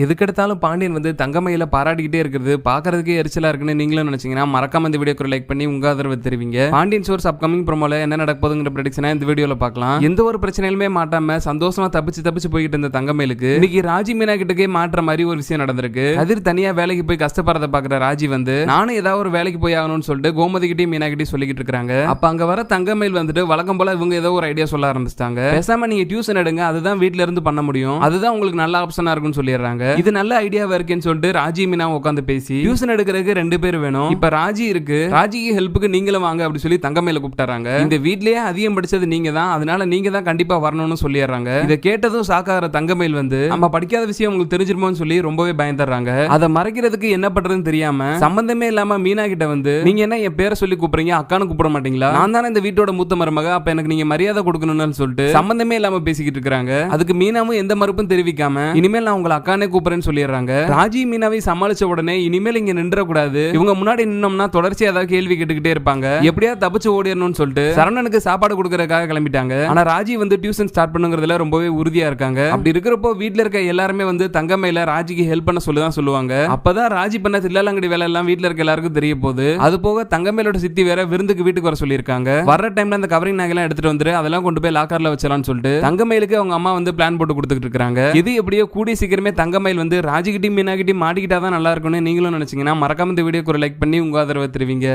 எதுக்கெடுத்தாலும் பாண்டியன் வந்து தங்கமையில் பாராட்டிக்கிட்டே இருக்கிறது பார்க்கறதுக்கே எரிச்சலாக இருக்குன்னு நீங்களும் நினச்சிங்கன்னா மறக்காம இந்த வீடியோக்கு லைக் பண்ணி உங்க ஆதரவு தெரிவிங்க. பாண்டியன் சோர்ஸ் அப்கமிங் ப்ரோமோல என்ன நடக்க போகுதுங்கிற ப்ரெடிக்ஷனை இந்த வீடியோவில் பார்க்கலாம். எந்த ஒரு பிரச்சனையிலுமே மாட்டாம சந்தோஷமா தப்பிச்சு தப்பிச்சு போயிட்டு இருந்த தங்கமயிலுக்கு இன்னைக்கு ராஜி மீனா கிட்டக்கே மாற்ற மாதிரி ஒரு விஷயம் நடந்திருக்கு. அதிர் தனியா வேலைக்கு போய் கஷ்டப்படுறத பாக்குற ராஜி வந்து நானும் ஏதாவது ஒரு வேலைக்கு போய் ஆகணும்னு சொல்லிட்டு கோமதி கிட்டேயும் மீனா கிட்டயும் சொல்லிக்கிட்டு இருக்காங்க அப்ப அங்க வர தங்கமயில் வந்துட்டு வழக்கம் போல இவங்க ஏதோ ஒரு ஐடியா சொல்ல ஆரம்பிச்சிட்டாங்க. பேசாம நீங்க டியூஷன் எடுங்க அதுதான் வீட்டில இருந்து பண்ண முடியும். அதுதான் உங்களுக்கு நல்ல ஆப்ஷனா இருக்கும்னு சொல்லிடுறாங்க. இது நல்ல ஐடியாவா இருக்குன்னு சொல்லிட்டு ராஜி மீனா உட்காந்து பேசி டியூஷன் எடுக்கிறதுக்கு ரெண்டு பேர் வேணும். இப்ப ராஜி இருக்கு. ராஜிக்கு ஹெல்ப்புக்கு நீங்களும் வாங்க அப்படி சொல்லி தங்கமயில கூப்பிட்டாங்க இந்த வீட்லயே அதிகம் படிச்சது நீங்க தான் அதனால நீங்க தான் கண்டிப்பா வரணும்னு சொல்லிடுறாங்க. இதை கேட்டதும் சாக்காகிற தங்கமயில் வந்து நம்ம படிக்காத விஷயம் உங்களுக்கு தெரிஞ்சிருமோன்னு சொல்லி ரொம்பவே பயந்துடுறாங்க. அதை மறைக்கிறதுக்கு என்ன பண்றதுன்னு தெரியாம சம்பந்தமே இல்லாம மீனா கிட்ட வந்து நீங்க என்ன என் பேரை சொல்லி கூப்பிடுறீங்க? அக்கானு கூப்பிட மாட்டீங்களா? நான் தானே இந்த வீட்டோட மூத்த மருமக அப்ப எனக்கு நீங்க மரியாதை கொடுக்கணும்னு சொல்லிட்டு சம்பந்தமே இல்லாம பேசிக்கிட்டு இருக்காங்க அதுக்கு மீனாவும் எந்த மறுப்பும் தெரிவிக்காம இனிமேல் நான் உங்களை அக்கானே கூப்பிடுறேன்னு சொல்லிடுறாங்க. ராஜி மீனாவை சமாளிச்ச உடனே இனிமேல் இங்க நின்ற கூடாது இவங்க முன்னாடி நின்னோம்னா தொடர்ச்சி ஏதாவது கேள்வி கேட்டுக்கிட்டே இருப்பாங்க. எப்படியா தப்பிச்சு ஓடிடணும்னு சொல்லிட்டு சரவணனுக்கு சாப்பாடு கொடுக்கறதுக்காக கிளம்பிட்டாங்க. ஆனா ராஜி வந்து டியூஷன் ஸ்டார்ட் பண்ணுங்கிறதுல ரொம்பவே உறுதியா இருக்காங்க. அப்படி இருக்கிறப்போ வீட்டுல இருக்க எல்லாருமே வந்து தங்கமையில ராஜிக்கு ஹெல்ப் பண்ண சொல்லுதான் சொல்லுவாங்க. அப்பதான் ராஜி பண்ண தில்லாலங்கடி வேலை எல்லாம் வீட்டுல இருக்க எல்லாருக்கும் தெரிய போகுது. அது போக தங்கமேலோட சித்தி வேற விருந்துக்கு வீட்டுக்கு வர சொல்லியிருக்காங்க. வர்ற டைம்ல அந்த கவரிங் நகைலாம் எடுத்துட்டு வந்துரு அதெல்லாம் கொண்டு போய் லாக்கர்ல வச்சலாம்னு சொல்லிட்டு தங்கமயிலுக்கு அவங்க அம்மா வந்து பிளான் போட்டு கொடுத்துட்டு இருக்காங்க. இது எப்படியோ கூடிய சீக்கிரமே தங்கமயில் வந்து ராஜிக்கிட்டையும் மீனாக்கிட்டையும் மாட்டிக்கிட்டா தான் நல்லா இருக்கும்னு நீங்களும் நினைச்சீங்கன்னா மறக்காம இந்த வீடியோக்கு ஒரு லைக் பண்ணி உங்க ஆதரவை தருவீங்க.